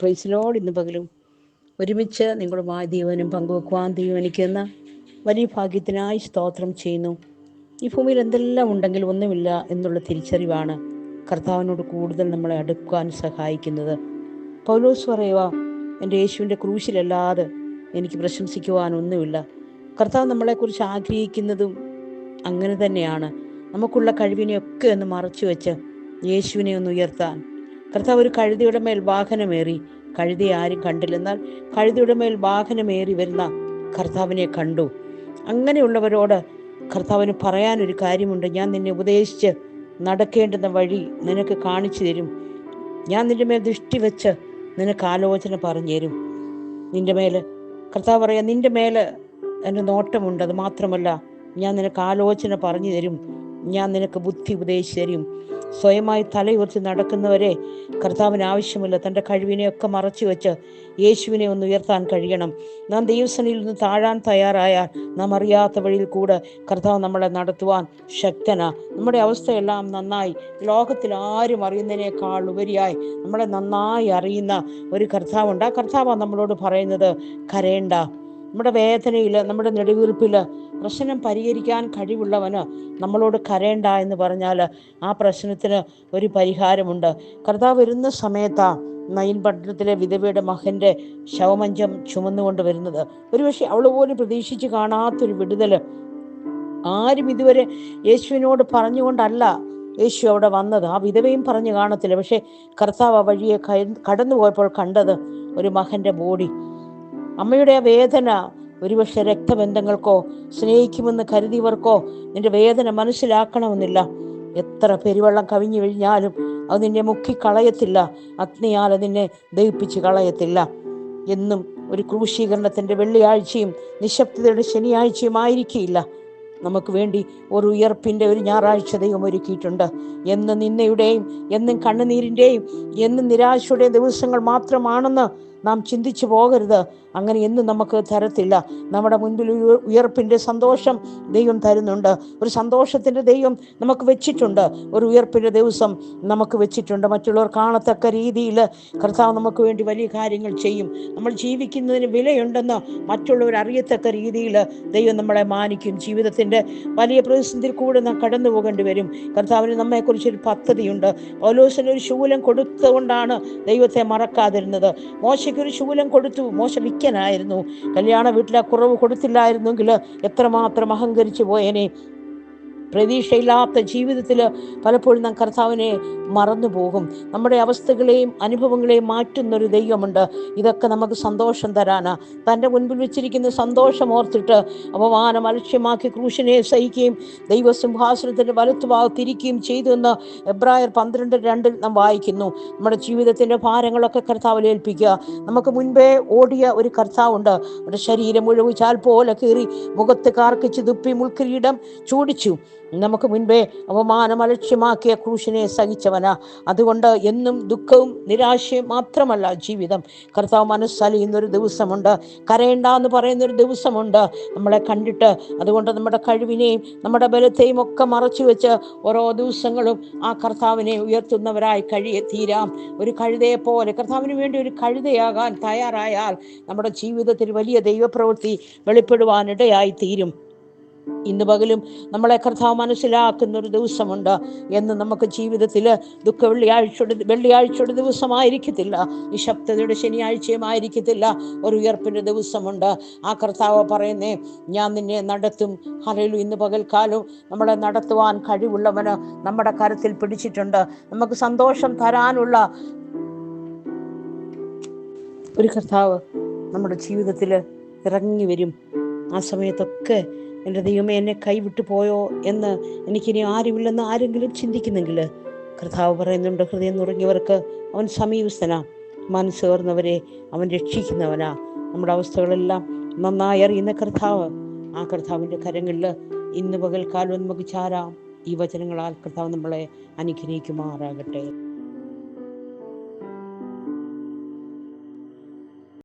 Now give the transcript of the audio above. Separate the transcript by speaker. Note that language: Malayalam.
Speaker 1: പ്രൈസിലോട് ഇന്ന് പകലും ഒരുമിച്ച് നിങ്ങളുമായി ദൈവനും പങ്കുവെക്കുവാൻ തീരുമാനിക്കുന്ന വലിയ ഭാഗ്യത്തിനായി സ്തോത്രം ചെയ്യുന്നു. ഈ ഭൂമിയിൽ എന്തെല്ലാം ഉണ്ടെങ്കിൽ ഒന്നുമില്ല എന്നുള്ള തിരിച്ചറിവാണ് കർത്താവിനോട് കൂടുതൽ നമ്മളെ അടുക്കാൻ സഹായിക്കുന്നത്. പൗലോസ് പറയുക എന്റെ യേശുവിന്റെ ക്രൂശിലല്ലാതെ എനിക്ക് പ്രശംസിക്കുവാനൊന്നുമില്ല കർത്താവ് നമ്മളെക്കുറിച്ച് ആഗ്രഹിക്കുന്നതും അങ്ങനെ തന്നെയാണ്. നമുക്കുള്ള കഴിവിനെയൊക്കെ ഒന്ന് മറച്ചു വെച്ച് യേശുവിനെ ഒന്ന് ഉയർത്താൻ കർത്താവ് ഒരു കഴുതിയുടെ മേൽ വാഹനമേറി. കഴുതി ആരും കണ്ടില്ലെന്നാൽ കഴുതിയുടെ മേൽ വാഹനമേറി വരുന്ന കർത്താവിനെ കണ്ടു. അങ്ങനെയുള്ളവരോട് കർത്താവിന് പറയാനൊരു കാര്യമുണ്ട്. ഞാൻ നിന്നെ ഉപദേശിച്ച് നടക്കേണ്ടുന്ന വഴി നിനക്ക് കാണിച്ചു തരും. ഞാൻ നിന്റെ മേൽ ദൃഷ്ടി വെച്ച് നിനക്ക് ആലോചന പറഞ്ഞു തരും. നിന്റെ മേൽ കർത്താവ് പറയാ നിന്റെ മേൽ എന്റെ നോട്ടമുണ്ട്. അത് മാത്രമല്ല ഞാൻ നിനക്ക് ആലോചന പറഞ്ഞു തരും. ഞാൻ നിനക്ക് ബുദ്ധി ഉപദേശിച്ചു തരും. സ്വയമായി തലയുയർത്തി നടക്കുന്നവരെ കർത്താവിന് ആവശ്യമില്ല. തന്റെ കഴിവിനെയൊക്കെ മറച്ചു വെച്ച് യേശുവിനെ ഒന്ന് ഉയർത്താൻ കഴിയണം. നാം ദൈവസനയിൽ നിന്ന് താഴാൻ തയ്യാറായാൽ നാം അറിയാത്ത വഴിയിൽ കൂടെ കർത്താവ് നമ്മളെ നടത്തുവാൻ ശക്തനാ. നമ്മുടെ അവസ്ഥയെല്ലാം നന്നായി. ലോകത്തിൽ ആരും അറിയുന്നതിനേക്കാൾ ഉപരിയായി നമ്മളെ നന്നായി അറിയുന്ന ഒരു കർത്താവുണ്ട്. ആ കർത്താവാണ് നമ്മളോട് പറയുന്നത് കരയേണ്ട. നമ്മുടെ വേദനയിൽ നമ്മുടെ നെടുവീർപ്പിൽ പ്രശ്നം പരിഹരിക്കാൻ കഴിവുള്ളവന് നമ്മളോട് കരയണ്ട എന്ന് പറഞ്ഞാൽ ആ പ്രശ്നത്തിന് ഒരു പരിഹാരമുണ്ട്. കർത്താവ് വരുന്ന സമയത്താ നയിൻ പട്ടണത്തിലെ വിധവയുടെ മകന്റെ ശവമഞ്ചം ചുമന്നുകൊണ്ട് വരുന്നത്. ഒരുപക്ഷെ അവൾ പോലും പ്രതീക്ഷിച്ച് കാണാത്തൊരു വിടുതൽ. ആരും ഇതുവരെ യേശുവിനോട് പറഞ്ഞുകൊണ്ടല്ല യേശു അവിടെ വന്നത്. ആ വിധവയും പറഞ്ഞു കാണത്തില്ല. പക്ഷേ കർത്താവ് ആ വഴിയെ കടന്നു പോയപ്പോൾ കണ്ടത് ഒരു മകന്റെ ബോഡി. അമ്മയുടെ ആ വേദന ഒരുപക്ഷെ രക്തബന്ധങ്ങൾക്കോ സ്നേഹിക്കുമെന്ന് കരുതിയവർക്കോ നിന്റെ വേദന മനസ്സിലാക്കണമെന്നില്ല. എത്ര പെരുവെള്ളം കവിഞ്ഞു കഴിഞ്ഞാലും അത് നിന്നെ മുക്കി കളയത്തില്ല അഗ്നിയാൽ അതിനെ ദഹിപ്പിച്ച് കളയത്തില്ല. എന്നും ഒരു ക്രൂശീകരണത്തിന്റെ വെള്ളിയാഴ്ചയും നിശബ്ദതയുടെ ശനിയാഴ്ചയും ആയിരിക്കില്ല. നമുക്ക് വേണ്ടി ഒരു ഉയർപ്പിന്റെ ഒരു ഞായറാഴ്ച ദൈവം ഒരുക്കിയിട്ടുണ്ട്. എന്ന് നിന്നയുടെയും എന്നും കണ്ണുനീരിന്റെയും എന്നും നിരാശയുടെയും ദിവസങ്ങൾ മാത്രമാണെന്ന് നാം ചിന്തിച്ചു പോകരുത്. അങ്ങനെ എന്നും നമുക്ക് തരത്തില്ല. നമ്മുടെ മുൻപിൽ ഒരു ഉയർപ്പിന്റെ സന്തോഷം ദൈവം തരുന്നുണ്ട്. ഒരു സന്തോഷത്തിന്റെ ദൈവം നമുക്ക് വെച്ചിട്ടുണ്ട്. ഒരു ഉയർപ്പിന്റെ ദിവസം നമുക്ക് വെച്ചിട്ടുണ്ട്. മറ്റുള്ളവർ കാണത്തക്ക രീതിയിൽ കർത്താവ് നമുക്ക് വേണ്ടി വലിയ കാര്യങ്ങൾ ചെയ്യും. നമ്മൾ ജീവിക്കുന്നതിന് വിലയുണ്ടെന്ന് മറ്റുള്ളവർ അറിയത്തക്ക രീതിയിൽ ദൈവം നമ്മളെ മാനിക്കും. ജീവിതത്തിന്റെ വലിയ പ്രതിസന്ധിയിൽ കൂടെ നാം കടന്നു പോകേണ്ടി വരും. കർത്താവിന് നമ്മെക്കുറിച്ചൊരു പദ്ധതിയുണ്ട്. പൗലോസിന് ഒരു ശൂലം കൊടുത്തുകൊണ്ടാണ് ദൈവത്തെ മറക്കാതിരുന്നത്. മോശയ്ക്ക് ഒരു ശൂലം കൊടുത്തു. മോശ വിക്കനായിരുന്നു കല്യാണ വീട്ടിലെ കുറവ് കൊടുത്തില്ലായിരുന്നെങ്കിൽ എത്രമാത്രം അഹങ്കരിച്ചു പോയേനെ. പ്രതീക്ഷയില്ലാത്ത ജീവിതത്തിൽ പലപ്പോഴും നാം കർത്താവിനെ മറന്നു പോകും നമ്മുടെ അവസ്ഥകളെയും അനുഭവങ്ങളെയും മാറ്റുന്നൊരു ദൈവമുണ്ട്. ഇതൊക്കെ നമുക്ക് സന്തോഷം തരാനാ. തന്റെ മുൻപിൽ വെച്ചിരിക്കുന്ന സന്തോഷം ഓർത്തിട്ട് അപമാനം അലക്ഷ്യമാക്കി ക്രൂശനെ സഹിക്കുകയും ദൈവസിംഹാസനത്തിന്റെ വലത്തുഭാഗത്തിരിക്കുകയും ചെയ്തു എന്ന് എബ്രായർ പന്ത്രണ്ട് രണ്ടിൽ നാം വായിക്കുന്നു. നമ്മുടെ ജീവിതത്തിന്റെ ഭാരങ്ങളൊക്കെ കർത്താവിൽ ഏൽപ്പിക്കുക. നമുക്ക് മുൻപേ ഓടിയ ഒരു കർത്താവുണ്ട്. നമ്മുടെ ശരീരം മുഴുവിച്ചാൽ പോലെ കീറി മുഖത്ത് കാർക്കിച്ച് തുപ്പി മുൾക്കിരീടം ചൂടിച്ചു. നമുക്ക് മുൻപേ അവമാനം അലക്ഷ്യമാക്കിയ ക്രൂശിനെ സഹിച്ചവനാ. അതുകൊണ്ട് എന്നും ദുഃഖവും നിരാശയും മാത്രമല്ല ജീവിതം. കർത്താവ് മനസ്സലിയുന്നൊരു ദിവസമുണ്ട്. കരയേണ്ട എന്ന് പറയുന്നൊരു ദിവസമുണ്ട്. നമ്മളെ കണ്ടിട്ട് അതുകൊണ്ട് നമ്മുടെ കഴിവിനെയും നമ്മുടെ ബലത്തെയും ഒക്കെ മറച്ചു വെച്ച് ഓരോ ദിവസങ്ങളും ആ കർത്താവിനെ ഉയർത്തുന്നവരായി കഴിയെ തീരാം. ഒരു കഴുതയെ പോലെ കർത്താവിന് വേണ്ടി ഒരു കഴുതയാകാൻ തയ്യാറായാൽ നമ്മുടെ ജീവിതത്തിൽ വലിയ ദൈവപ്രവൃത്തി വെളിപ്പെടുവാനിടയായി തീരും. ഇന്ന് പകലും നമ്മളെ കർത്താവ് മനസ്സിലാക്കുന്ന ഒരു ദിവസമുണ്ട് എന്ന് നമുക്ക് ജീവിതത്തിൽ ദുഃഖ വെള്ളിയാഴ്ചയുടെ വെള്ളിയാഴ്ചയുടെ ദിവസമായിരിക്കത്തില്ല. നിശബ്ദതയുടെ ശനിയാഴ്ചയും ആയിരിക്കത്തില്ല ഒരു ഉയർപ്പിന്റെ ദിവസമുണ്ട്. ആ കർത്താവ് പറയുന്നേ ഞാൻ നിന്നെ നടത്തും. ഹലയിലും ഇന്ന് പകൽക്കാലം നമ്മളെ നടത്തുവാൻ കഴിവുള്ളവന് നമ്മുടെ കരത്തിൽ പിടിച്ചിട്ടുണ്ട്. നമുക്ക് സന്തോഷം തരാനുള്ള ഒരു കർത്താവ് നമ്മുടെ ജീവിതത്തിൽ ഇറങ്ങി വരും. ആ സമയത്തൊക്കെ എന്റെ ദൈവമേ എന്നെ കൈവിട്ടു പോയോ എന്ന് എനിക്കിനി ആരുമില്ലെന്ന് ആരെങ്കിലും ചിന്തിക്കുന്നെങ്കിൽ കർത്താവ് പറയുന്നുണ്ട് ഹൃദയം നുറങ്ങിയവർക്ക് അവൻ സമീപസ്ഥനാ മനസ്സേർന്നവരെ അവൻ രക്ഷിക്കുന്നവനാ. നമ്മുടെ അവസ്ഥകളെല്ലാം നന്നായി അറിയുന്ന കർത്താവ് ആ കർത്താവിന്റെ കരങ്ങളിൽ ഇന്ന് പകൽക്കാലം നമുക്ക് ചാരാം ഈ വചനങ്ങളാൽ കർത്താവ് നമ്മളെ അനുഗ്രഹിക്കുമാറാകട്ടെ.